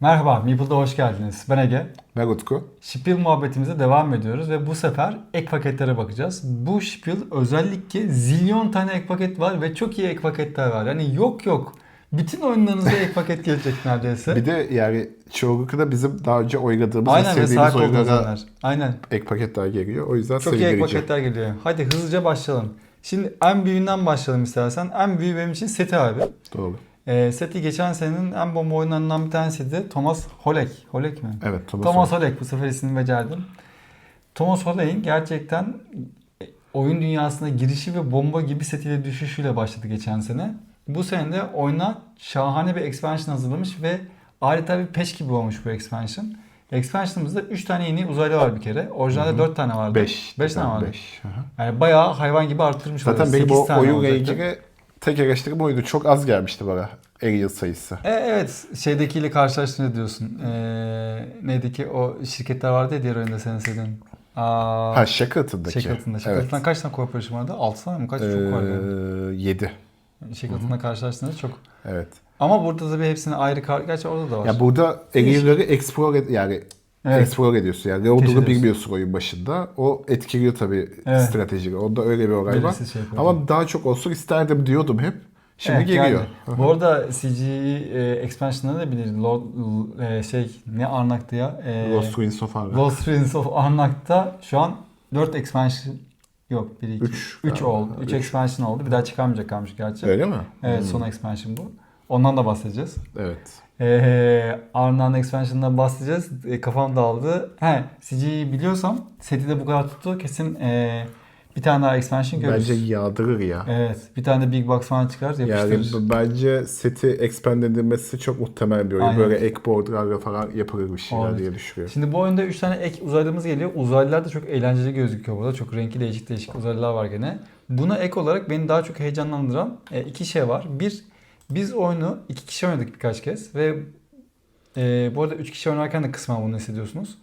Merhaba, Meeple'da hoş geldiniz. Ben Ege. Ben Utku. Shipil muhabbetimize devam ediyoruz ve bu sefer ek paketlere bakacağız. Bu Shipil özellikle zilyon tane ek paket var ve çok iyi ek paketler var. Yani yok yok. Bütün oyunlarınızda ek paket gelecek neredeyse. Bir de yani çoğunlukla bizim daha önce oynadığımız Aynen ve sevdiğimiz oyunlara oyunlar. Aynen. ek paketler geliyor. O yüzden Çok iyi ek paketler geliyor. Hadi hızlıca başlayalım. Şimdi en büyüğünden başlayalım istersen. En büyüğü benim için Seti abi. Doğru. Ee, Seti geçen senenin en bomba oyunlarından bir tanesiydi. Thomas Holek. Holek mi? Evet Thomas, Thomas Holek bu sefer ismini becerdim. Thomas Holek'in gerçekten e, oyun dünyasına girişi ve bomba gibi setiyle düşüşüyle başladı geçen sene. Bu sene de oyuna şahane bir expansion hazırlamış ve adeta bir peş gibi olmuş bu expansion. Expansion'ımızda 3 tane yeni uzaylı var bir kere. Orijinalde 4 tane vardı. 5. 5 tane vardı. 5. Yani bayağı hayvan gibi arttırmış. Zaten benim tane oyunla ilgili tek eleştirim oydu. Çok az gelmişti bana Ariel sayısı. E, evet şeydekiyle karşılaştığında diyorsun. Ee, neydi ki o şirketler vardı ya diğer oyunda senin istediğin. Aa, Ha Shackleton'daki. Shackleton'da. Evet. Shackleton'dan kaç tane corporation vardı? 6 tane mi? Kaç? Çok var yani. 7. Shackleton'la karşılaştığında çok. Evet. Ama burada tabii hepsine ayrı kar... Gerçi orada da var. Ya burada Ariel'ları explore yani Evet. explore ediyorsun. Yani Keşfediyorsun. bilmiyorsun oyun başında. O etkiliyor tabii Evet. stratejiyi. Onda öyle bir olay var. Şey. Ama daha çok olsun isterdim diyordum hep. Şimdi Evet, geliyor. geldi. Bu arada CGI e, expansion'ları da bilir. Lord, e, şey ne Arnak'tı ya? E, Lost Ruins of Arnak. Lost Prince of Arnak'ta şu an 4 expansion yok 1 2 Üç 3 galiba. oldu. 3 Üç. expansion oldu. Bir daha çıkarmayacak kalmış gerçi. Öyle mi? Evet Hmm. son expansion bu. Ondan da bahsedeceğiz. Evet. Ee, Arna'nın expansion'dan bahsedeceğiz. E, kafam dağıldı. He, CG'yi biliyorsam seti de bu kadar tuttu. Kesin e, bir tane daha expansion görürüz. Bence yağdırır ya. Evet. Bir tane de Big Box falan çıkar Yani yapıştırır. b- bence seti expand edilmesi çok muhtemel bir oyun. Aynen. Böyle ek boardlarla falan yapılır bir şeyler Evet. diye düşünüyorum. Şimdi bu oyunda 3 tane ek uzaylımız geliyor. Uzaylılar da çok eğlenceli gözüküyor burada. Çok renkli değişik değişik uzaylılar var gene. Buna ek olarak beni daha çok heyecanlandıran e, iki şey var. Bir, biz oyunu iki kişi oynadık birkaç kez ve e, bu arada üç kişi oynarken de kısmen bunu hissediyorsunuz.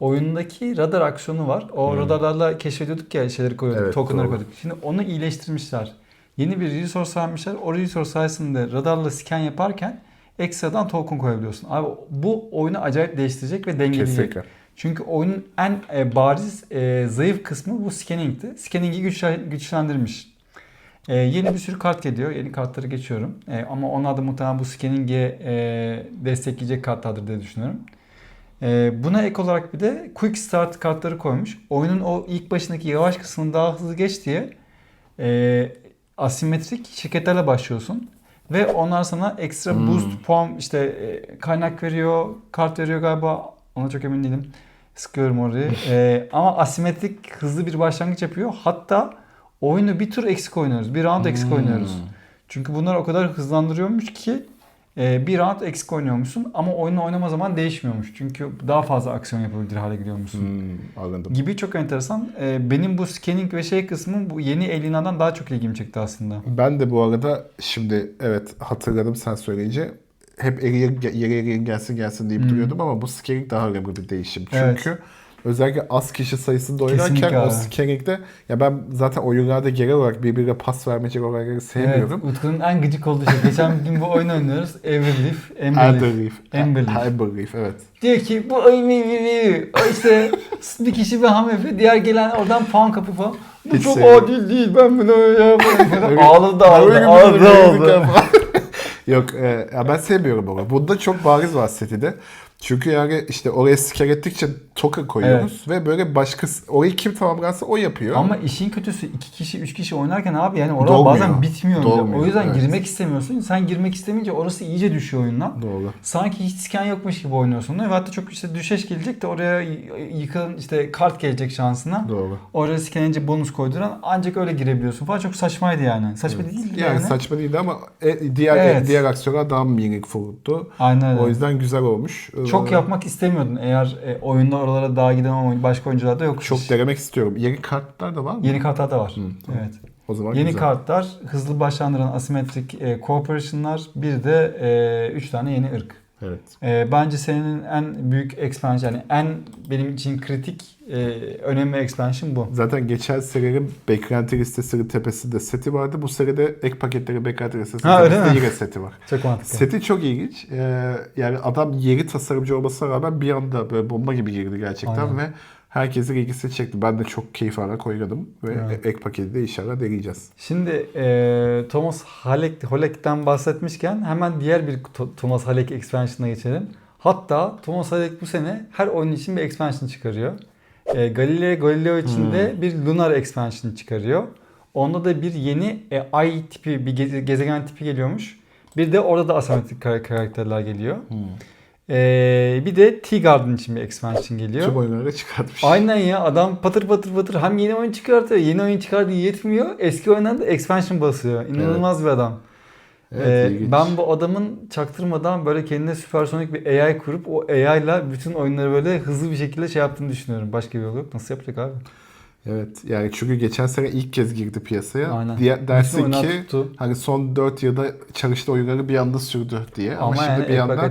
Oyundaki radar aksiyonu var. O Hmm. radarlarla keşfediyorduk ya şeyleri koyuyorduk, Evet, tokenları doğru. koyduk. Şimdi onu iyileştirmişler. Yeni bir resource vermişler. O resource sayesinde radarla scan yaparken ekstradan token koyabiliyorsun. Abi bu oyunu acayip değiştirecek ve dengeleyecek. Kesinlikle. Çünkü oyunun en e, bariz e, zayıf kısmı bu scanning'ti. Scanning'i güçlen- güçlendirmiş. E, yeni bir sürü kart geliyor. Yeni kartları geçiyorum. E, ama onlar da muhtemelen bu scanning'i e, destekleyecek kartlardır diye düşünüyorum. E, buna ek olarak bir de Quick Start kartları koymuş. Oyunun o ilk başındaki yavaş kısmını daha hızlı geç diye e, asimetrik şirketlerle başlıyorsun. Ve onlar sana ekstra Hmm. boost puan işte e, kaynak veriyor, kart veriyor galiba. Ona çok emin değilim. Sıkıyorum orayı. E, ama asimetrik hızlı bir başlangıç yapıyor. Hatta oyunu bir tur eksik oynuyoruz. Bir round eksik Hmm. oynuyoruz. Çünkü bunlar o kadar hızlandırıyormuş ki e, bir round eksik oynuyormuşsun ama oyunu oynama zaman değişmiyormuş. Çünkü daha fazla aksiyon yapabilir hale geliyormuşsun. Hmm, anladım. Gibi çok enteresan. E, benim bu scanning ve şey kısmı bu yeni Aliena'dan daha çok ilgimi çekti aslında. Ben de bu arada şimdi evet hatırladım sen söyleyince hep Ariel, yere Ariel gelsin gelsin deyip Hmm. duruyordum ama bu scaling daha önemli bir değişim. Evet. Özellikle az kişi sayısında Kesinlikle oynarken o abi. ya ben zaten oyunlarda genel olarak birbirine pas vermecek olayları sevmiyorum. Evet, Utku'nun en gıcık olduğu şey. Geçen gün bu oyunu oynuyoruz. Everleaf, Emberleaf. Emberleaf. Elderleaf evet. Diyor ki bu oyun mi mi mi. İşte bir kişi bir hanımefendi diğer gelen oradan puan kapı falan. Bu Hiç çok sevmiyorum. adil değil ben bunu. Evet. ağladı ağladı ağladı ağladı. Yok e, ya ben sevmiyorum onu. Bunda çok bariz var setide. Çünkü yani işte oraya scan ettikçe token koyuyoruz ve böyle başkası orayı kim tamamlarsa o yapıyor. Ama işin kötüsü iki kişi, üç kişi oynarken abi yani orada Dolmuyor. bazen bitmiyor. bile. Dolmuyor, O yüzden evet. girmek istemiyorsun. Sen girmek istemeyince orası iyice düşüyor oyundan. Doğru. Sanki hiç scan yokmuş gibi oynuyorsun. Ve hatta çok işte düşeş gelecek de oraya y- yıkın işte kart gelecek şansına. Doğru. Oraya scan edince bonus koyduran ancak öyle girebiliyorsun falan. Çok saçmaydı yani. Saçma değildi Yani, yani. saçma değildi ama e, diğer Evet. diğer aksiyonlar daha meaningful'du. Aynen öyle. O yüzden güzel olmuş. Çok Ee, yapmak istemiyordun. Eğer e, oyunda oralara daha giden ama başka oyuncularda yok. çok denemek istiyorum. Yeni kartlar da var mı? Yeni kartlar da var. Hı, tamam. Evet. O zaman Yeni güzel. kartlar, hızlı başlandıran asimetrik e, cooperation'lar, bir de 3 tane yeni ırk. Evet. E, bence senin en büyük expansion yani en benim için kritik e, önemli expansion bu. Zaten geçen senenin beklenti listesinin tepesinde seti vardı. Bu senede ek paketleri beklenti listesinin Ha, tepesinde yine seti var. Çok mantıklı. Seti çok ilginç. Ee, yani adam yeni tasarımcı olmasına rağmen bir anda böyle bomba gibi girdi gerçekten Aynen. ve herkesin ilgisini çekti. Ben de çok keyif alarak oynadım ve Evet. ek paketi de inşallah deneyeceğiz. Şimdi e, Thomas Halek, Halek'ten bahsetmişken hemen diğer bir Thomas Halek expansion'a geçelim. Hatta Thomas Halek bu sene her oyun için bir expansion çıkarıyor. E, Galileo Galileo için de bir Lunar expansion çıkarıyor. Onda da bir yeni e, ay tipi bir geze- gezegen tipi geliyormuş. Bir de orada da asimetrik kar- karakterler geliyor. E, bir de T-Garden için bir expansion geliyor. Tüm oyunları çıkartmış. Aynen ya adam patır patır patır hem yeni oyun çıkartıyor yeni oyun çıkardığı yetmiyor eski oyundan da expansion basıyor. İnanılmaz bir adam. Evet, Ee, ben bu adamın çaktırmadan böyle kendine süpersonik bir AI kurup o AI ile bütün oyunları böyle hızlı bir şekilde şey yaptığını düşünüyorum. Başka bir yolu yok. Nasıl yapacak abi? Evet yani çünkü geçen sene ilk kez girdi piyasaya. Aynen. Diye, dersin ki tuttu. hani son 4 yılda çalıştığı oyunları bir anda sürdü diye. Ama, Ama, şimdi yani bir yandan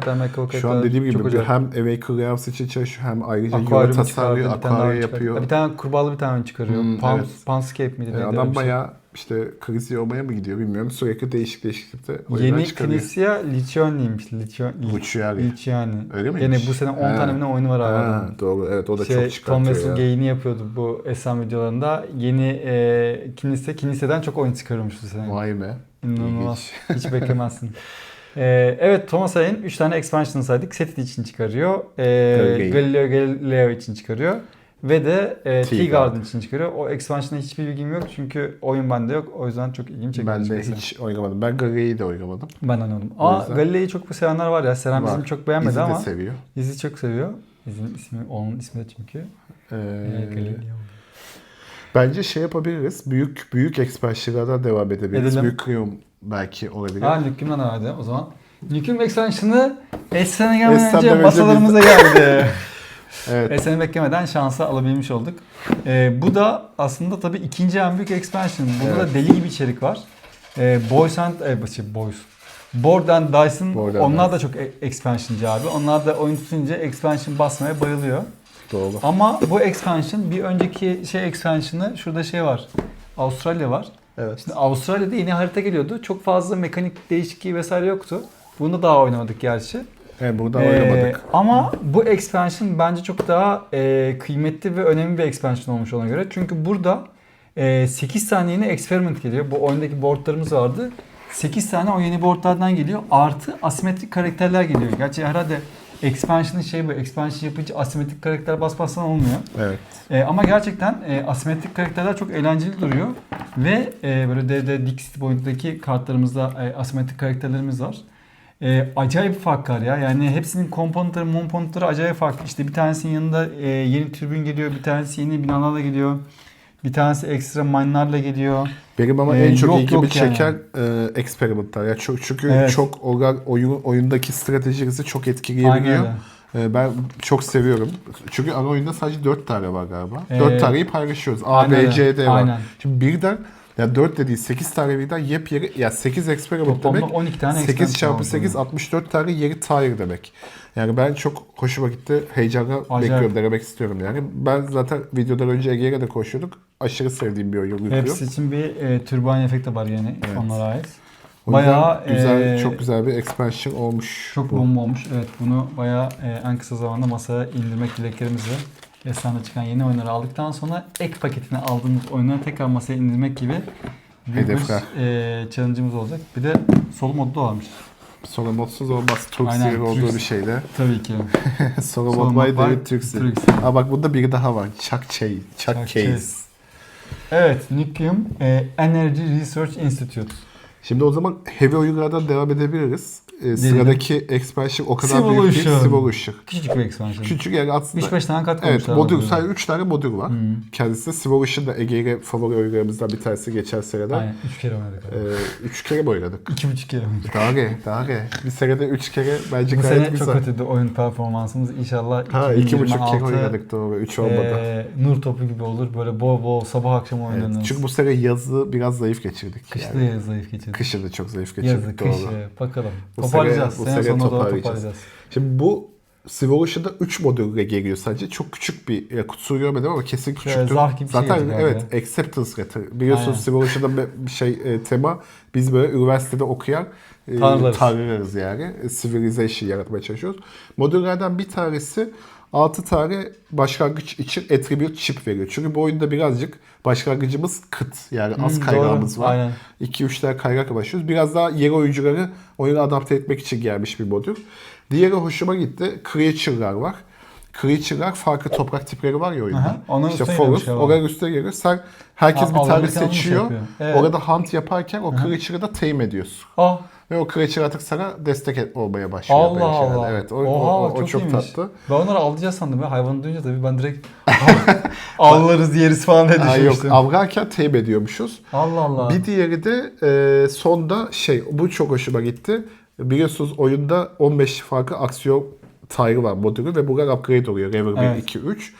şu an dediğim gibi bir hem Awaken Realms için çalışıyor hem ayrıca Aquarium tasarlıyor, çıkardı. yapıyor. Bir tane kurbağalı bir tane çıkarıyor. Hmm, Pans, evet. Panscape miydi? Yani neydi öyle adam şey. bayağı işte kriz yormaya mı gidiyor bilmiyorum. Sürekli değişik değişik tipte Yeni çıkarıyor. Knisya Lichioni'ymiş. Lichioni. Luciani. Lichiani. Öyle miymiş? Gene bu sene 10 Ha. tane mi ne oyunu var abi Ha, doğru evet o da şey, çok Tom çıkartıyor Wessel ya. gayini yapıyordu bu SM videolarında. Yeni e, kilise, kiliseden çok oyun çıkarıyormuş bu sene. Vay be. İnanılmaz. Hiç beklemezsin. E, evet Thomas Ay'ın 3 tane expansion saydık. Setit için çıkarıyor. E, Galileo. Galileo Galileo için çıkarıyor. Ve de e, Tea T-Garden için çıkarıyor. O expansion'a hiçbir bilgim yok çünkü oyun bende yok. O yüzden çok ilgimi çekti. Ben de açıkçası. hiç oynamadım. Ben Gaga'yı da oynamadım. Ben anladım. O Aa yüzden- Galileo'yu çok sevenler var ya. Seren Var. bizim çok beğenmedi İzi ama de seviyor. İzi çok seviyor. İzin ismi, onun ismi de çünkü. Ee, E, Galileo. bence şey yapabiliriz. Büyük büyük expansionlardan devam edebiliriz. Edelim. Büyük Krium belki olabilir. Ha Nüküm'den herhalde o zaman. Nüküm expansion'ı 5 sene gelmeden Beş sene önce önce masalarımıza geldi. Evet. 5 sene beklemeden şansı alabilmiş olduk. Ee, bu da aslında tabii ikinci en büyük expansion. Bunda Evet. da deli gibi içerik var. Ee, Boys and... E, şey, Boys. Board and Dice'ın Board and onlar Dice. da çok e- expansionci abi. Onlar da oyun tutunca expansion basmaya bayılıyor. Doğru. Ama bu expansion bir önceki şey expansion'ı şurada şey var. Avustralya var. Evet. Şimdi Avustralya'da yeni harita geliyordu. Çok fazla mekanik değişikliği vesaire yoktu. Bunu daha oynamadık gerçi. Evet burada Ee, oynamadık. ama bu expansion bence çok daha e, kıymetli ve önemli bir expansion olmuş ona göre. Çünkü burada e, 8 tane yeni experiment geliyor. Bu oyundaki boardlarımız vardı. 8 tane o yeni boardlardan geliyor. Artı asimetrik karakterler geliyor. Gerçi herhalde expansion'ın şey bu. Expansion yapınca asimetrik karakter basmazsan olmuyor. Evet. E, ama gerçekten e, asimetrik karakterler çok eğlenceli duruyor. Ve e, böyle DD Dixit boyutundaki kartlarımızda e, asimetrik karakterlerimiz var. E, acayip fark var ya. Yani hepsinin komponentleri, momponentleri acayip farklı. İşte bir tanesinin yanında e, yeni türbün geliyor, bir tanesi yeni binalarla geliyor. Bir tanesi ekstra mine'larla geliyor. Benim ama Ee, en çok yok, ilgimi yok yani. çeken e, experimentlar. Ya çok çünkü Evet. çok organ oyun oyundaki stratejinizi çok etkileyebiliyor. E, ben çok seviyorum. Çünkü ana oyunda sadece 4 tane var galiba. Ee, 4 taneyi paylaşıyoruz. A, aynen B. C, D var. Aynen. Şimdi birden ya 4 dediği 8 tane birden yepyeni ya 8 experiment Toplamda demek. 12 tane 8 expansion çarpı oldu. 8 64 tane yeri tire demek. Yani ben çok hoşuma gitti. Heyecanla Acayip. bekliyorum denemek istiyorum yani. Ben zaten videodan önce Ege'yle de konuşuyorduk. Aşırı sevdiğim bir oyun Lucio. Hepsi için bir e, türban efekti var yani Evet. onlara ait. Bayağı, güzel, e, çok güzel bir expansion olmuş. Çok bu. bomba olmuş. Evet bunu bayağı e, en kısa zamanda masaya indirmek dileklerimizle Esen'de çıkan yeni oyunları aldıktan sonra ek paketine aldığımız oyunları tekrar masaya indirmek gibi büyük Hedefler. bir e, challenge'ımız olacak. Bir de solo modu da varmış. Sonra modsuz olmaz. Turk Aynen, Zero olduğu Turk- bir şeyde. Tabii ki. Solo mod by David. Turkse. Aa bak burada biri daha var. Chuck Chase. Chuck, Chuck. Chase. Evet, Nucleum e, Energy Research Institute. Şimdi o zaman heavy oyunlardan devam edebiliriz. Ee, sıradaki expansion o kadar büyük değil. Civilization. Civilization. Küçücük bir expansion. Küçük yani aslında 3-5 tane kart Evet, koymuşlar. modül sadece 3 tane modül var. Kendisi Civilization da Ege ile favori oyunlarımızdan bir tanesi geçen senede. Aynen 3 kere oynadık. abi. 3 kere mi oynadık? 2,5 kere oynadık. Daha ne? Daha ne? Bir senede 3 kere bence Bu gayet sene güzel. çok kötüydü oyun performansımız. İnşallah Ha iki buçuk 2026 kere oynadık doğru. 3 olmadı. e, nur topu gibi olur. Böyle bol bol sabah akşam Evet, oynanır. çünkü bu sene yazı biraz zayıf geçirdik. Kışta yani. zayıf geçirdik. Kışı da çok zayıf geçirdik Yazık doğru. kışı. Bakalım. Bu toparlayacağız. sene- bu Sene, sene sonuna doğru toparlayacağız. toparlayacağız. Şimdi bu Civil'da 3 modülle geliyor sadece. Çok küçük bir ya kutusu görmedim ama kesin küçüktür. zarf gibi şey Zaten gelecek evet abi. acceptance letter. Biliyorsunuz. Civil'da bir şey e, tema biz böyle üniversitede okuyan e, Tanrılarız. tanrılarız yani. E, Civilization yaratmaya çalışıyoruz. Modüllerden bir tanesi 6 tane başlangıç için attribute chip veriyor. Çünkü bu oyunda birazcık başlangıcımız kıt. Yani az Hmm, kaynağımız doğru. var. Aynen. 2-3 tane kaynakla başlıyoruz. Biraz daha yeni oyuncuları oyuna adapte etmek için gelmiş bir modül. Diğeri hoşuma gitti. Creature'lar var. Creature'lar farklı toprak tipleri var ya oyunda. Aha, onların işte forest, geliyor oraya üstüne geliyor. Sen herkes Aa, bir tane seçiyor. şey. Evet. Orada hunt yaparken o creature'ı da tame ediyorsun. Ah, Ve o creature artık sana destek et, olmaya başlıyor. Allah. Allah. Evet o, Oha, o, o, çok, iyiymiş. tatlı. Ben onları alacağız sandım ya. Hayvanı duyunca tabii ben direkt avlarız yeriz falan diye Aa, yok düşünmüştüm. avlarken tame ediyormuşuz. Allah Allah. Bir diğeri de e, sonda şey bu çok hoşuma gitti. Biliyorsunuz oyunda 15 farklı aksiyon tire var modülü ve bunlar upgrade oluyor. Level 1, Evet. 2, 3.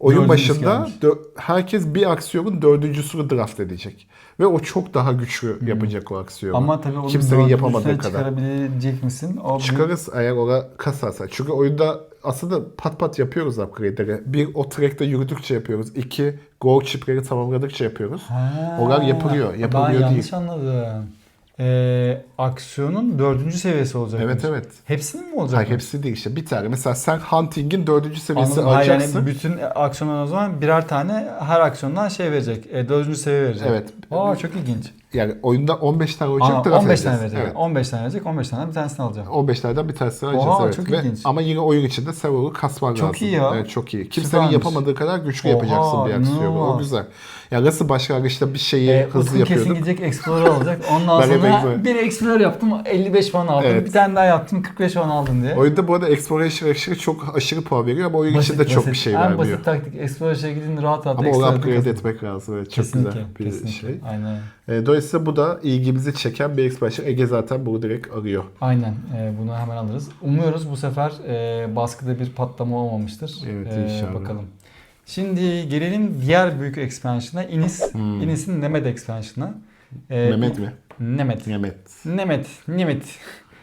Oyun Dördüncüsü başında gelmiş. herkes bir aksiyonun dördüncüsünü draft edecek. Ve o çok daha güçlü yapacak o aksiyonu. Ama tabii onu Kimsenin yapamadığı kadar. çıkarabilecek misin? O Çıkarız eğer ona kasarsa. Çünkü oyunda aslında pat pat yapıyoruz upgrade'leri. Bir, o track'te yürüdükçe yapıyoruz. İki, gold chipleri tamamladıkça yapıyoruz. Ha, Onlar yapılıyor, yapılmıyor ben değil. yanlış anladım. Ee, aksiyonun dördüncü seviyesi olacak. Evet evet. Hepsinin mi olacak? Hayır hepsi değil işte. Bir tane. Mesela sen hunting'in dördüncü seviyesi Anladım. Hayır, alacaksın. yani bütün aksiyonlar o zaman birer tane her aksiyondan şey verecek. E, dördüncü seviye verecek. Evet. Aa çok ilginç. Yani oyunda 15 tane oyuncak Aa, draft 15 tane verecek. Evet. 15 tane verecek. 15 tane bir tanesini alacağım. 15 taneden bir tanesini alacağız Oha, evet. çok Ve, ilginç. ama yine oyun içinde onu kasman Çok lazım. iyi ya. Evet çok iyi. Kimsenin Süpermiş. yapamadığı kadar güçlü Oha, yapacaksın bir aksiyonu. O inanılmaz. güzel. Ya nasıl başlangıçta bir şeyi E, hızlı Utku kesin yapıyorduk. gidecek Explorer alacak. Ondan Ben hep sonra Explorer. bir Explorer yaptım 55 puan aldım. Evet. Bir tane daha yaptım 45 puan aldım diye. Oyunda bu arada Exploration aşırı çok aşırı puan veriyor ama oyun içinde çok bir şey en vermiyor. basit taktik. Explorer'a gidin rahat rahat Ama onu Explorer'da upgrade kazanın. etmek lazım. Evet, çok Kesinlikle, güzel bir kesinlikle. şey. Aynen. E, dolayısıyla bu da ilgimizi çeken bir expansion. Ege zaten bunu direkt arıyor. Aynen. e, bunu hemen alırız. Umuyoruz bu sefer e, baskıda bir patlama olmamıştır. Evet, E, inşallah. Bakalım. Şimdi gelelim diğer büyük expansion'a. Inis. Hmm. Inis'in Nemed expansion'a. E, Mehmet mi? Nemed. Mehmet. Nemed. Nemed.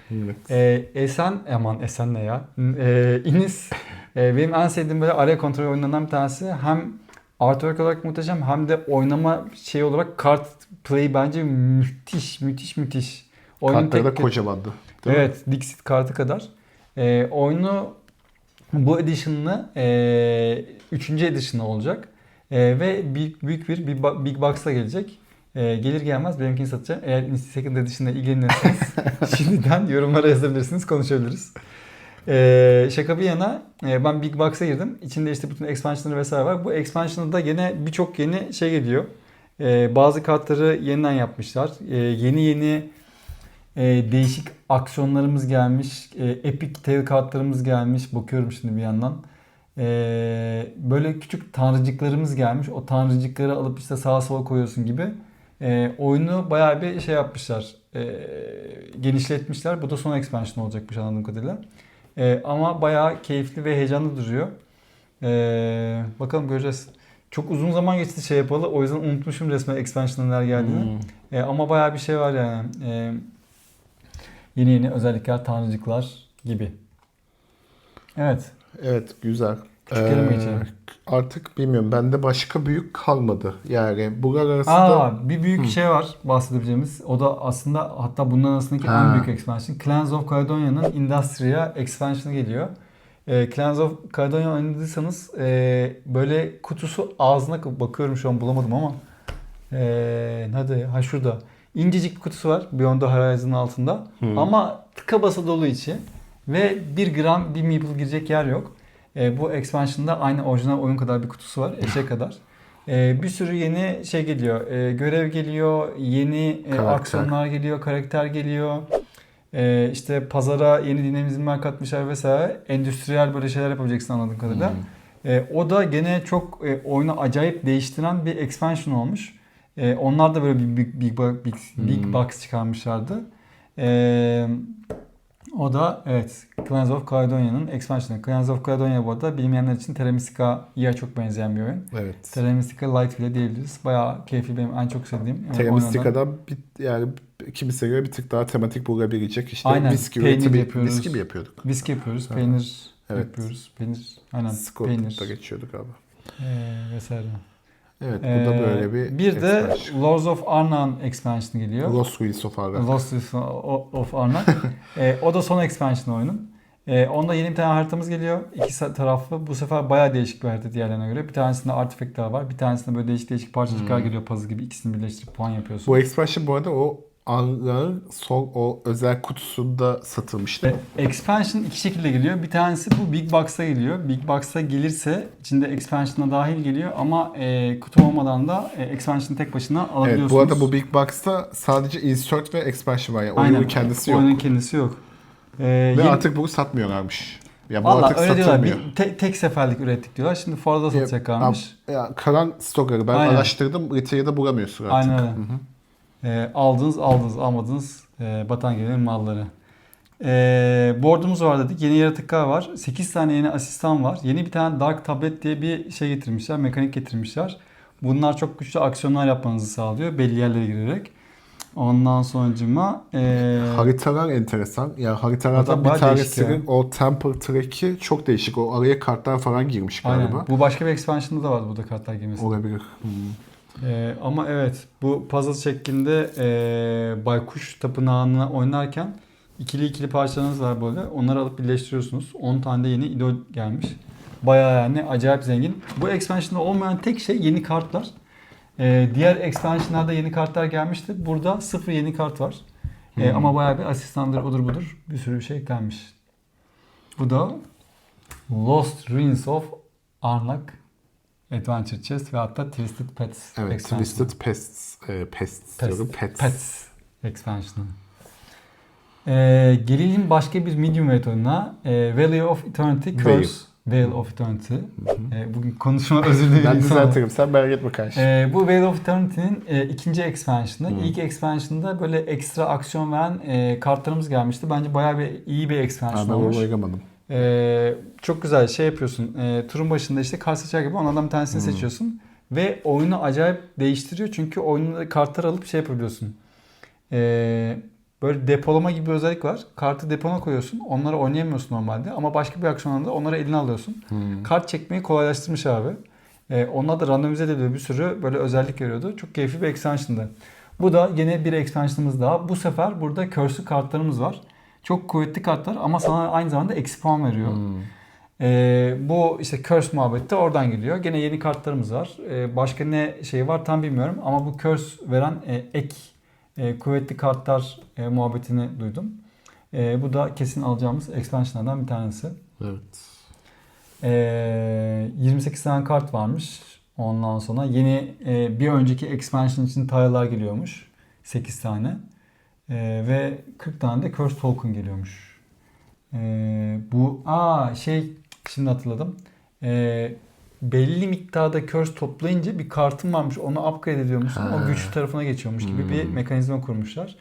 Mehmet. E, Esen, aman Esen ne ya? E, Inis e, benim en sevdiğim böyle araya kontrol oyunlarından bir tanesi. Hem artwork olarak muhteşem hem de oynama şey olarak kart play bence müthiş müthiş müthiş. Oyunun Kartları da tek- kocamandı. Değil mi? Evet, Dixit kartı kadar. E, oyunu bu edition'lı e, 3. edition'ı olacak. E, ve büyük, büyük bir Big, Bo- Big Box'la gelecek. E, gelir gelmez benimkini satacağım. Eğer Second Edition'da ilgilenirseniz şimdiden yorumlara yazabilirsiniz, konuşabiliriz. E, şaka bir yana e, ben Big Box'a girdim. İçinde işte bütün expansion'ları vesaire var. Bu expansion'da gene birçok yeni şey geliyor. E, bazı kartları yeniden yapmışlar. E, yeni yeni e, değişik aksiyonlarımız gelmiş. E, epic tail kartlarımız gelmiş. Bakıyorum şimdi bir yandan. E, böyle küçük tanrıcıklarımız gelmiş. O tanrıcıkları alıp işte sağa sola koyuyorsun gibi. E, oyunu bayağı bir şey yapmışlar. E, genişletmişler. Bu da son expansion olacakmış anladığım kadarıyla. E, ama bayağı keyifli ve heyecanlı duruyor. E, bakalım göreceğiz. Çok uzun zaman geçti şey yapalı. O yüzden unutmuşum resmen expansion'ın neler geldiğini. Hmm. E, ama bayağı bir şey var yani. E, yeni yeni özellikler, tanrıcıklar gibi. Evet. Evet güzel. Küçükleri mi Ee, geçelim? Artık bilmiyorum. Bende başka büyük kalmadı. Yani bunlar arasında Aa, bir büyük şey var bahsedebileceğimiz. O da aslında hatta bunların arasındaki Ha. en büyük expansion. Clans of Caledonia'nın Industria expansion'ı geliyor. E, Clans of Caledonia oynadıysanız e, böyle kutusu ağzına bakıyorum şu an bulamadım ama e, nerede? Ha şurada. İncecik bir kutusu var Beyond the Horizon'ın altında. Hmm. Ama tıka basa dolu içi. Ve 1 gram bir meeple girecek yer yok. E, bu expansion'da aynı orijinal oyun kadar bir kutusu var. Eşe kadar. E, bir sürü yeni şey geliyor. E, görev geliyor. Yeni e, Karakter. aksiyonlar geliyor. Karakter geliyor. E, işte pazara yeni dinamizmler katmışlar vesaire. Endüstriyel böyle şeyler yapabilacaksın anladığım kadarıyla. Hmm. E, o da gene çok e, oyunu acayip değiştiren bir expansion olmuş. E, onlar da böyle bir big, big, big, big Hmm. box çıkarmışlardı. E, o da evet Clans of Caledonia'nın expansion'ı. Clans of Caledonia bu arada bilmeyenler için Terra Mystica'ya çok benzeyen bir oyun. evet. Terra Mystica Light bile diyebiliriz. Bayağı keyifli benim en çok sevdiğim. e. Mystica'dan bir, yani kimisine göre bir tık daha tematik bulabilecek. İşte Aynen, viski peynir yapıyoruz. viski mi yapıyorduk? Viski yapıyoruz, peynir Evet. yapıyoruz. Peynir, aynen Scotland'da peynir geçiyorduk abi. ee, vesaire. Evet bu da Ee, böyle bir Bir de expansion. Lords of Arnan expansion geliyor. Lost Wheels of Arrak. Lost of Arnak. Ee, o da son expansion oyunun. Ee, onda yeni bir tane haritamız geliyor. İki taraflı. Bu sefer bayağı değişik bir harita diğerlerine göre. Bir tanesinde artifactlar var. Bir tanesinde böyle değişik değişik parçacıklar geliyor puzzle gibi. İkisini birleştirip puan yapıyorsun. Bu expansion bu arada o Arrak'ın son o özel kutusunda satılmıştı. Ve expansion iki şekilde geliyor. Bir tanesi bu Big Box'a geliyor. Big Box'a gelirse içinde expansion'a dahil geliyor ama e, kutu olmadan da e, expansion'ı tek başına Evet alabiliyorsunuz. bu arada bu Big Box'ta sadece insert ve expansion var. Yani oyunun Aynen. kendisi yok. Oyunun kendisi yok. Ee, Ve yeni- artık bunu satmıyorlarmış. Ya bu Valla artık öyle diyorlar. satılmıyor. Bir te- tek seferlik ürettik diyorlar. Şimdi Ford'a satacaklarmış. Ya, ya, kalan stokları ben Aynen. araştırdım. Retail'de bulamıyorsun artık. Aynen öyle. Ee, aldınız aldınız almadınız e, batan gelen malları. Ee, board'umuz var dedik. Yeni yaratıklar var. 8 tane yeni asistan var. Yeni bir tane Dark Tablet diye bir şey getirmişler. Mekanik getirmişler. Bunlar çok güçlü aksiyonlar yapmanızı sağlıyor. Belli yerlere girerek. Ondan sonucuma e, Haritalar enteresan. Ya haritalardan Harita bir tanesinin o Temple Track'i çok değişik. O araya kartlar falan girmiş galiba. aynen. Bu başka bir expansion'da da vardı burada kartlar girmesi. Olabilir. Hmm. Ee, ama evet bu puzzle şeklinde e, Baykuş Tapınağı'nı oynarken ikili ikili parçalarınız var böyle. Onları alıp birleştiriyorsunuz. 10 tane de yeni idol gelmiş. Bayağı yani acayip zengin. Bu expansion'da olmayan tek şey yeni kartlar. Ee, diğer expansion'larda yeni kartlar gelmişti. Burada sıfır yeni kart var. Ee, Hmm. ama bayağı bir asistandır odur budur bir sürü bir şey eklenmiş. Bu da Lost Ruins of Arnak Adventure Chest ve hatta Twisted Pets Evet, expansion. Twisted Pests, e, Pests Pets. diyorum. Pets. Pets expansion'ı. Ee, gelelim başka bir medium weight oyununa. Ee, Valley of Eternity Curse. Veil of Eternity. Ee, bugün konuşma özür dilerim. Ben düzeltirim. Sen merak etme karşı. Ee, bu Veil of Eternity'nin e, ikinci expansion'ı. İlk expansion'da böyle ekstra aksiyon veren e, kartlarımız gelmişti. Bence bayağı bir iyi bir Ha, expansion ben olmuş. onu oynamadım. Ee, çok güzel şey yapıyorsun. Ee, turun başında işte kart seçer gibi onlardan bir tanesini Hmm. seçiyorsun. Ve oyunu acayip değiştiriyor. Çünkü oyunda kartları alıp şey yapabiliyorsun. Ee, böyle depolama gibi bir özellik var. Kartı depona koyuyorsun. Onları oynayamıyorsun normalde. Ama başka bir aksiyonda onları eline alıyorsun. Hmm. Kart çekmeyi kolaylaştırmış abi. Ee, onlar da randomize ediliyor bir sürü böyle özellik veriyordu. Çok keyifli bir expansion'dı. Bu da yine bir expansion'ımız daha. Bu sefer burada curse'lü kartlarımız var. Çok kuvvetli kartlar ama sana aynı zamanda eksi puan veriyor. Hmm. Ee, bu işte curse muhabbeti oradan geliyor. Gene yeni kartlarımız var. Ee, başka ne şey var tam bilmiyorum ama bu curse veren e, ek e, kuvvetli kartlar e, muhabbetini duydum. E, bu da kesin alacağımız expansionlardan bir tanesi. Evet. Ee, 28 tane kart varmış. Ondan sonra yeni e, bir önceki expansion için tile'lar geliyormuş. 8 tane. Ee, ve 40 tane de Curse Token geliyormuş. Ee, bu aa şey şimdi hatırladım. Ee, belli miktarda Curse toplayınca bir kartın varmış. Onu upgrade ediyormuşsun. Ha. O güçlü tarafına geçiyormuş gibi bir Hmm. mekanizma kurmuşlar.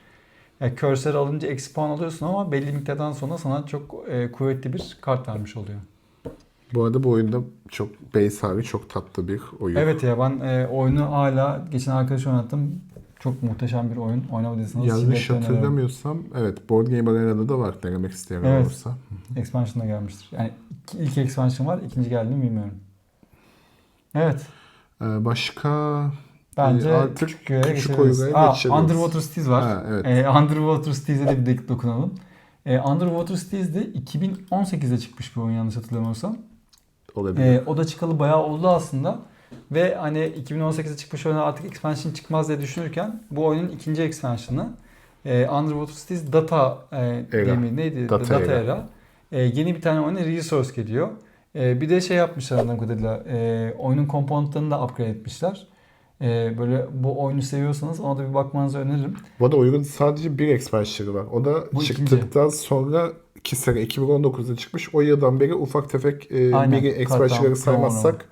Yani Curse'leri alınca puan alıyorsun ama belli miktardan sonra sana çok e, kuvvetli bir kart vermiş oluyor. Bu arada bu oyunda çok base hali çok tatlı bir oyun. Evet ya ben e, oyunu hala geçen arkadaş oynattım. Çok muhteşem bir oyun. Oynamadıysanız Yanlış hatırlamıyorsam evet Board Game Arena'da da var denemek isteyen Evet. olursa. Expansion'da gelmiştir. Yani ilk expansion var. ikinci geldi mi bilmiyorum. Evet. Ee, başka Bence Ee, artık küçük küçük geçebiliriz. Aa, geçebiliriz. Underwater Cities var. Ha, evet. E, Underwater Cities'e de bir dokunalım. E, Underwater Cities de 2018'de çıkmış bir oyun yanlış hatırlamıyorsam. olabilir. E, o da çıkalı bayağı oldu aslında. Ve hani 2018'de çıkmış oyuna artık expansion çıkmaz diye düşünürken bu oyunun ikinci expansion'ı e, Underwater Cities Data e, diye mi neydi? Data Era. Era. E, yeni bir tane oyuna Resource geliyor. E, bir de şey yapmışlar anladığım kadarıyla e, oyunun komponentlerini de upgrade etmişler. E, böyle bu oyunu seviyorsanız ona da bir bakmanızı öneririm. Bu arada oyunun sadece bir expansion'ı var. O da Bu çıktıktan sonra 2 sene 2019'da çıkmış. O yıldan beri ufak tefek e, Aynen, mini expansion'ları saymazsak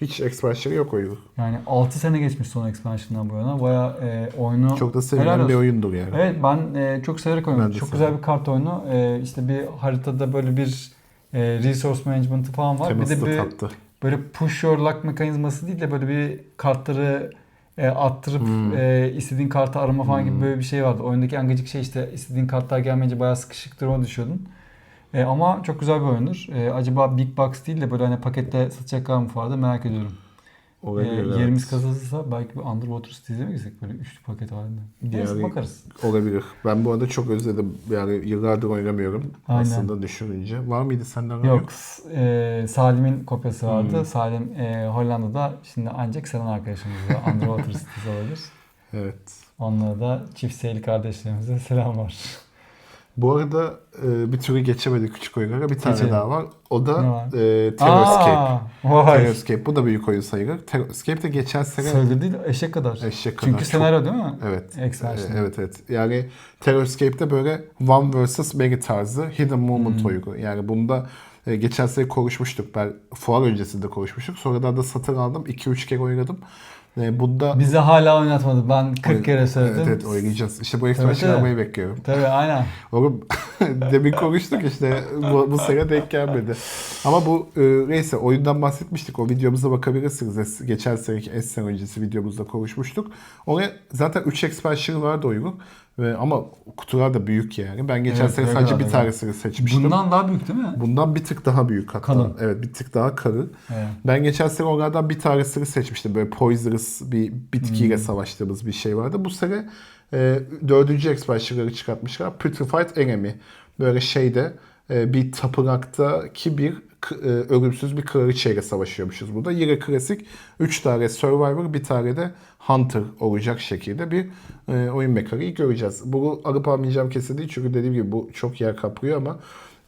hiç expansion'ı yok oyunun. Yani 6 sene geçmiş son expansion'dan bu yana. Bayağı e, oyunu Çok da sevilen bir oyundur yani. Evet ben e, çok severek oynadım. Çok severim. güzel bir kart oyunu. E, işte bir haritada böyle bir e, resource management'ı falan var. Teması bir de bir tatlı. böyle push your luck mekanizması değil de böyle bir kartları e, attırıp Hmm. e, istediğin kartı arama falan gibi böyle bir şey vardı. Oyundaki en gıcık şey işte istediğin kartlar gelmeyince bayağı sıkışık duruma düşüyordun. E, ama çok güzel bir oyundur. E, acaba Big Box değil de böyle hani pakette satacaklar mı fuarda merak ediyorum. E, Olabilir, evet. yerimiz kazanırsa belki bir Underwater City'ye mi gitsek böyle üçlü paket halinde. Yani- bakarız. Olabilir. Ben bu arada çok özledim. Yani yıllardır oynamıyorum. Aynen. Aslında düşününce. Var mıydı senden? Yok, e, Salim'in kopyası vardı. Hmm. Salim e, Hollanda'da şimdi ancak Seren arkadaşımızla Underwater Cities olabilir. Evet. Onlara da çift seyli kardeşlerimize selam var. Bu arada e, bir türlü geçemedik küçük oyunlara. Bir tane Geçelim. daha var. O da var? e, Terror Escape. Vay. Terror Escape. Bu da büyük oyun sayılır. Terror Escape de geçen sene Söyledi değil eşek kadar. eşek kadar Çünkü çok- senaryo değil mi? Evet. Expansion. E, Evet evet. Yani Terror Escape'de böyle one vs many tarzı hidden moment Hmm. oyunu. Yani bunda e, geçen sene konuşmuştuk. Ben fuar öncesinde konuşmuştuk. Sonradan da satın aldım. 2-3 kere oynadım. E, bunda Bizi hala oynatmadı. Ben 40 kere söyledim. Evet evet oynayacağız. İşte bu evet. almayı bekliyorum. Tabii aynen. Oğlum demin konuştuk işte bu, bu sene denk gelmedi. Ama bu e, neyse oyundan bahsetmiştik. O videomuza bakabilirsiniz. Es- Geçen seneki es sene öncesi videomuzda konuşmuştuk. Oraya zaten 3 expansion vardı oyunun. Ve, ama kutular da büyük yani. Ben geçen Evet, sene sadece bir evet. tanesini seçmiştim. Bundan, Bundan daha büyük değil mi? bir tık daha büyük hatta. Kalın. Evet bir tık daha kalın. Evet. Ben geçen sene onlardan bir tanesini seçmiştim. Böyle poisonous bir bitkiyle Hmm. savaştığımız bir şey vardı. Bu sene e, dördüncü expansion'ları çıkartmışlar. Putrefied Enemy. Böyle şeyde e, bir tapınaktaki bir k- e, ölümsüz bir kraliçeyle savaşıyormuşuz burada. Yine klasik 3 tane Survivor, bir tane de Hunter olacak şekilde bir e, oyun mekaniği göreceğiz. Bunu alıp almayacağım kesin değil çünkü dediğim gibi bu çok yer kaplıyor ama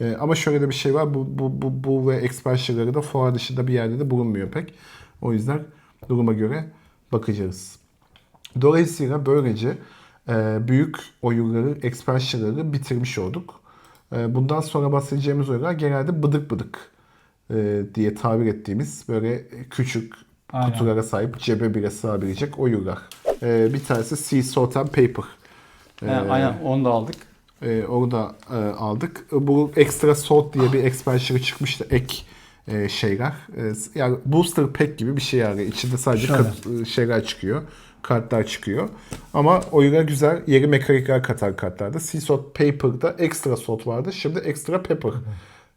e, ama şöyle de bir şey var. Bu, bu, bu, bu ve expansion'ları da fuar dışında bir yerde de bulunmuyor pek. O yüzden duruma göre bakacağız. Dolayısıyla böylece e, büyük oyunları, expansion'ları bitirmiş olduk. E, bundan sonra bahsedeceğimiz oyunlar genelde bıdık bıdık e, diye tabir ettiğimiz böyle küçük Aynen. kutulara sahip cebe bile sığabilecek oyunlar. E, bir tanesi Sea Salt and Paper. He, E, aynen onu da aldık. e, onu da e, aldık. Bu Extra Salt diye bir expansion çıkmıştı. Ek e, şeyler. E, yani booster pack gibi bir şey yani. İçinde sadece kat- e, şeyler çıkıyor. Kartlar çıkıyor. Ama oyuna güzel yeni mekanikler katan kartlarda. Sea Salt Paper'da Extra Salt vardı. Şimdi Extra Pepper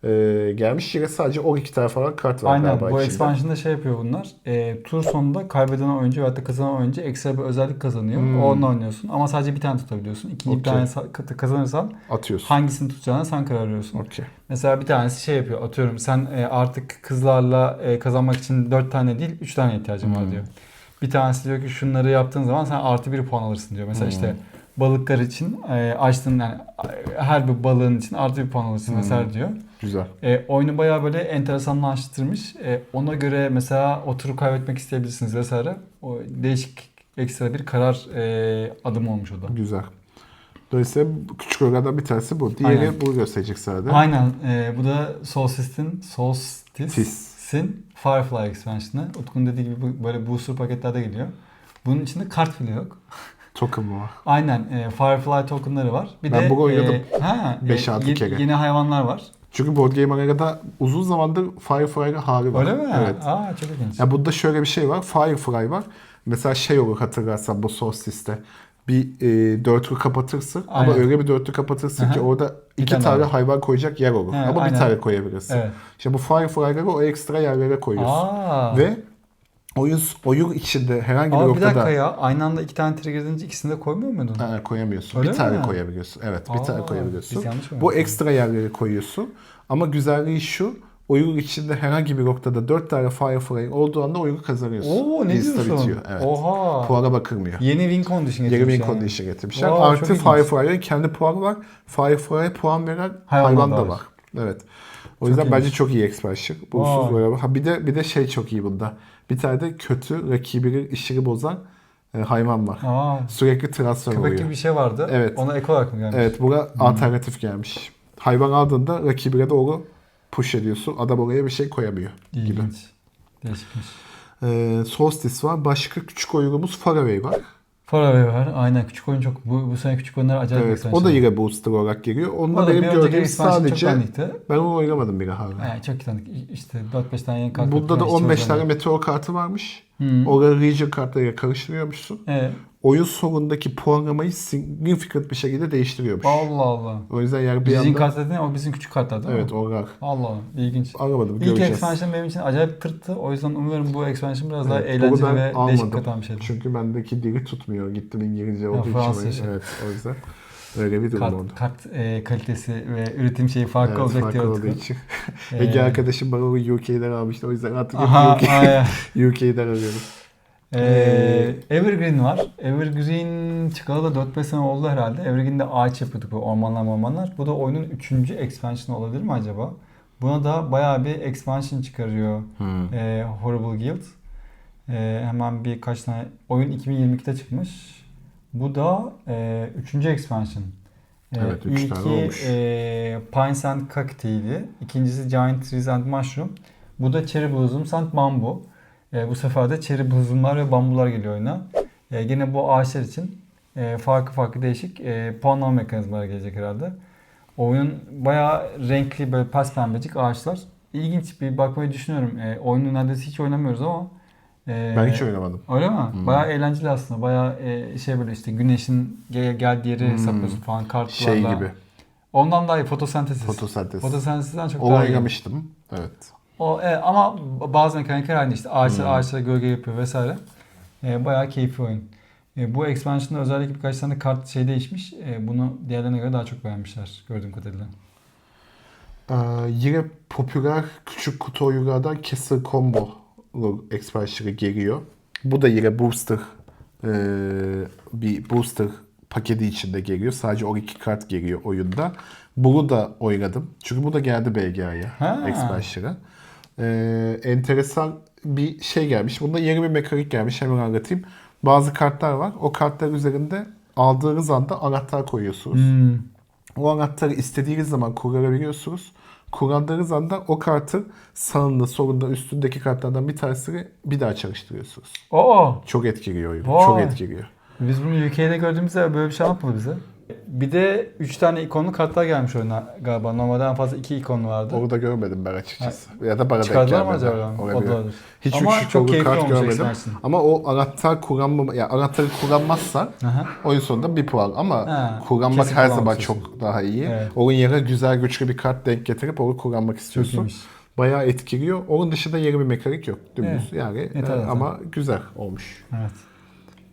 e, gelmiş. Yine sadece 12 tane falan kart var Aynen galiba bu içinde. expansion'da şey yapıyor bunlar. E, tur sonunda kaybeden oyuncu veyahut da kazanan oyuncu ekstra bir özellik kazanıyor. Hmm. Onunla oynuyorsun ama sadece bir tane tutabiliyorsun. İkinci bir Okey. tane sa- kazanırsan Atıyorsun. hangisini tutacağını sen karar veriyorsun. Okey. Mesela bir tanesi şey yapıyor. Atıyorum sen e, artık kızlarla e, kazanmak için 4 tane değil 3 tane ihtiyacın var Hmm. diyor. Bir tanesi diyor ki şunları yaptığın zaman sen artı 1 puan alırsın diyor. Mesela Hmm. işte balıklar için e, açtığın yani e, her bir balığın için artı bir puan alırsın Hmm. mesela diyor. Güzel. E, oyunu bayağı böyle enteresanlaştırmış. E, ona göre mesela o turu kaybetmek isteyebilirsiniz vesaire. O değişik ekstra bir karar e, adım olmuş o da. Güzel. Dolayısıyla küçük oyunlardan bir tanesi bu. Diğeri Aynen. bunu gösterecek sadece. Aynen. e, bu da Solstice'in. Solstice'in Firefly expansion'ı. Utku'nun dediği gibi bu- böyle booster paketlerde geliyor. Bunun içinde kart bile yok. Token mu var? Aynen. e, Firefly tokenları var. Bir Ben de bunu oynadım. e, ha, e, Beş altı ye- kere. Yeni hayvanlar var. Çünkü Board Game Araga'da uzun zamandır Firefly'ın hali var. Öyle mi? Evet. Aa çok ilginç. Ya bunda şöyle bir şey var. Firefly var. Mesela şey olur hatırlarsan bu Solstice'te. Bir e, dörtlü kapatırsın ama Aynen. öyle bir dörtlü kapatırsın Aha. ki orada iki tane tane, hayvan koyacak yer olur. He, ama aynen. bir tane koyabilirsin. Evet. İşte bu Firefly'ları o ekstra yerlere koyuyorsun. Aa. Ve oyun oyun içinde herhangi bir Aa, bir noktada dakika ya. Aynı anda iki tane trigger edince ikisini de koymuyor muydun? Ha, koyamıyorsun. Öyle bir tane mi? koyabiliyorsun. Evet, bir Aa, tane koyabiliyorsun. Bu ekstra yerlere koyuyorsun. Ama güzelliği şu. Oyun içinde herhangi bir noktada 4 tane Firefly olduğu anda oyunu kazanıyorsun. Oo ne Dizide diyorsun? bitiyor. Evet. Oha. Puana bakılmıyor. Yeni win condition Yeni getirmiş win yani. condition getirmişler. Wow, Artı çok. Firefly'ın kendi puanı var. Firefly'e puan veren Hayvanlar hayvan da var. var. Evet. O yüzden ilginç. bence çok iyi expansion. Bunsuz böyle. Ha bir de bir de şey çok iyi bunda. Bir tane de kötü rakibinin işini bozan e, hayvan var. Aa, Sürekli transfer köpek oluyor. gibi bir şey vardı. Evet. Ona ek olarak mı gelmiş? Evet buna alternatif gelmiş. Hayvan aldığında rakibine doğru push ediyorsun. Adam oraya bir şey koyamıyor gibi. İlginç. Değişikmiş. Ee, Solstice var. Başka küçük oyunumuz Faraway var. Faraway var. Aynen küçük oyun çok. Bu, bu sene küçük oyunlar acayip Evet, o da yine booster olarak geliyor. O Onda da benim gördüğüm sadece ben onu oynamadım bile hala. Yani çok tanıdık. İşte 4-5 tane yeni kart. Bunda da yapıyor, hiç 15 tane meteor kartı varmış. Hı. Orada region kartlarıyla karıştırıyormuşsun. Evet. Oyun sonundaki puanlamayı significant bir şekilde değiştiriyormuş. Allah Allah. O yüzden yani bir Bizim anda... kart dediğin o bizim küçük kartlar değil Evet mi? onlar. Allah Allah. İlginç. Aramadım İlk göreceğiz. expansion benim için acayip tırttı. O yüzden umuyorum bu expansion biraz daha Evet, eğlenceli onu ben ve almadım. değişik katan bir şeydir. Çünkü bendeki dili tutmuyor. Gittim İngilizce olduğu için. Fransızca. Evet o yüzden. Öyle bir durum oldu. Kart, kart e, kalitesi ve üretim şeyi farklı Evet, olacak farklı diye olduğu için. Ege arkadaşım bana onu UK'den almıştı. O yüzden artık Aha, UK. UK'den arıyorum. Ee, Evergreen var. Evergreen çıkalı da 4-5 sene oldu herhalde. Evergreen'de ağaç yapıyorduk bu ormanlar ormanlar. Bu da oyunun 3. expansion olabilir mi acaba? Buna da bayağı bir expansion çıkarıyor ee, Horrible Guild. Ee, hemen birkaç tane oyun 2022'de çıkmış. Bu da 3. expansion. Ee, Evet, üç tane ilki, olmuş. e, Pines and Cacti'ydi. İkincisi Giant Trees and Mushroom. Bu da Cherry Blossoms and Bamboo. E, bu sefer de Cherry Blossom'lar ve bambular geliyor oyuna. E, yine bu ağaçlar için e, farklı farklı değişik e, puanlama mekanizmaları gelecek herhalde. Oyun bayağı renkli böyle pes pembecik ağaçlar. İlginç bir bakmayı düşünüyorum. E, oyunu neredeyse hiç oynamıyoruz ama e, Ben hiç oynamadım. Öyle mi? Hmm. Bayağı eğlenceli aslında. Bayağı e, şey böyle işte güneşin gel geldiği yeri Hmm. hesaplıyorsun falan kartlarla. Şey gibi. Ondan daha iyi fotosentez. Fotosentez. Fotosentezden çok O daha iyi. oynamıştım. Evet. O, evet, ama bazı mekanikler aynı işte ağaçlar Hmm. ağaçlara gölge yapıyor vesaire. E, bayağı keyifli oyun. E, bu expansion'da özellikle birkaç tane kart şey değişmiş. E, bunu diğerlerine göre daha çok beğenmişler gördüğüm kadarıyla. Ee, yine popüler küçük kutu oyunlardan Castle Combo expansion'ı geliyor. Bu da yine booster ee, bir booster paketi içinde geliyor. Sadece 12 kart geliyor oyunda. Bunu da oynadım. Çünkü bu da geldi BGA'ya. Expansion'a. Ee, enteresan bir şey gelmiş. Bunda yeni bir mekanik gelmiş. Hemen anlatayım. Bazı kartlar var. O kartlar üzerinde aldığınız anda anahtar koyuyorsunuz. Hmm. O anahtarı istediğiniz zaman kullanabiliyorsunuz. Kullandığınız anda o kartın sağında, solunda, üstündeki kartlardan bir tanesini bir daha çalıştırıyorsunuz. Oo. Çok etkiliyor oyunu. Vay. Çok etkiliyor. Biz bunu UK'de gördüğümüzde böyle bir şey anlatmadı bize. Bir de 3 tane ikonlu kartlar gelmiş oyuna galiba. Normalde en fazla 2 ikonlu vardı. Onu da görmedim ben açıkçası. Ya da bana denk Çıkardılar mı gelmedi. acaba? O da olabilir. Hiç Ama üç çok ikonlu keyifli kart olmuş görmedim. expansion. Ama o anahtar kullanma, ya anahtarı kullanmazsan Aha. oyun sonunda bir puan. Ama Ha, kullanmak kesin her zaman çok daha iyi. Evet. Oyun yerine güzel güçlü bir kart denk getirip onu kullanmak istiyorsun. iyiymiş. Bayağı etkiliyor. Onun dışında yeni bir mekanik yok. Dümdüz yani Yeter e, zaten. ama güzel olmuş. Evet.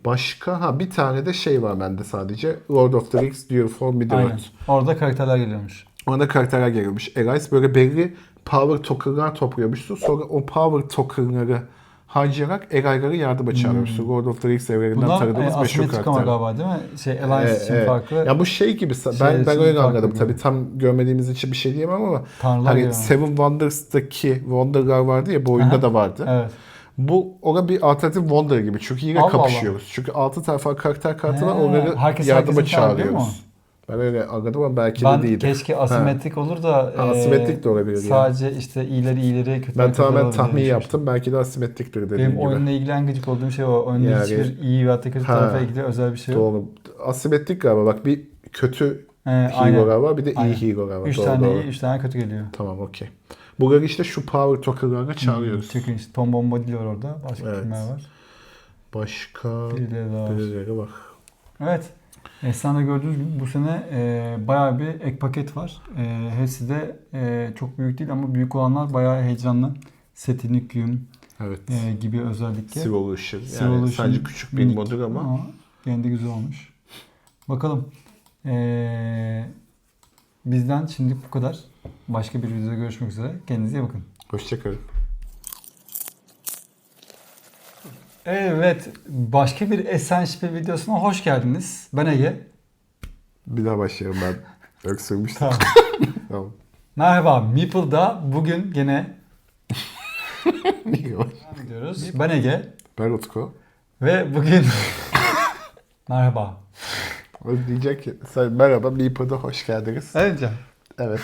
Başka ha bir tane de şey var bende sadece. Lord of the Rings Duel for Middle Aynen. Earth. Orada karakterler geliyormuş. Ona karakterler gelmiş. Elias böyle belli power tokenlar topluyormuşsun. Sonra o power tokenları harcayarak Erayları yardıma çağırıyorsun. Lord of the Rings evreninden Hmm. Bunlar e, tanıdığımız meşhur asimetrik ama karakter. galiba değil mi? Şey Alliance Evet, için evet. farklı. Ya bu şey gibi ben Şey ben için öyle anladım gibi. tabii tam görmediğimiz için bir şey diyemem ama Tanrılar hani geliyor. Seven Wonders'taki Wonder'lar vardı ya bu oyunda Aha. da vardı. Evet. Bu ona bir alternatif Wonder gibi. Çünkü yine Allah kapışıyoruz. Çünkü altı tarafa karakter kartı var. Onları herkes yardıma çağırıyoruz. Ben öyle anladım ama belki Ben de değildi. keşke asimetrik olur da Ha, e, asimetrik de olabilir yani. Sadece işte iyileri iyileri kötüleri Ben tamamen tahmin yaptım. Belki de asimetriktir dediğim Benim gibi. oyunla ilgili en gıcık olduğum şey o. Oyunda Yani- hiçbir iyi veya kötü Ha. tarafa ilgili özel bir şey yok. Doğru. Asimetrik galiba. Bak bir kötü Ee, hero'lar var bir de Aynen. iyi hero'lar var. 3 Doğru, tane doğru. iyi, 3 tane kötü geliyor. Tamam okey. Bunları işte şu power tokenlarla çağırıyoruz. Hmm, Çok iyi. Tom Bombadil var orada. Başka Evet. kimler var? Başka Birileri var. birileri var. Evet. Esna'da gördüğünüz gibi bu sene e, bayağı bir ek paket var. E, hepsi de e, çok büyük değil ama büyük olanlar bayağı heyecanlı. Setinykium Evet. e, gibi özellikle. Civilization. Yani Civilization sadece küçük bir modül ama kendi güzel olmuş. Bakalım. E, bizden şimdi bu kadar. Başka bir videoda görüşmek üzere. Kendinize iyi bakın. hoşçakalın. Evet. Başka bir Essential videosuna hoş geldiniz. Ben Ege. Bir daha başlayalım ben. Öksürmüştüm. Tamam. tamam. Merhaba. Meeple'da bugün gene Niye ediyoruz. Ben Ege. Ben Utku. Ve bugün... Merhaba. O diyecek ki merhaba Meeple'da hoş geldiniz. Evet Can. Evet.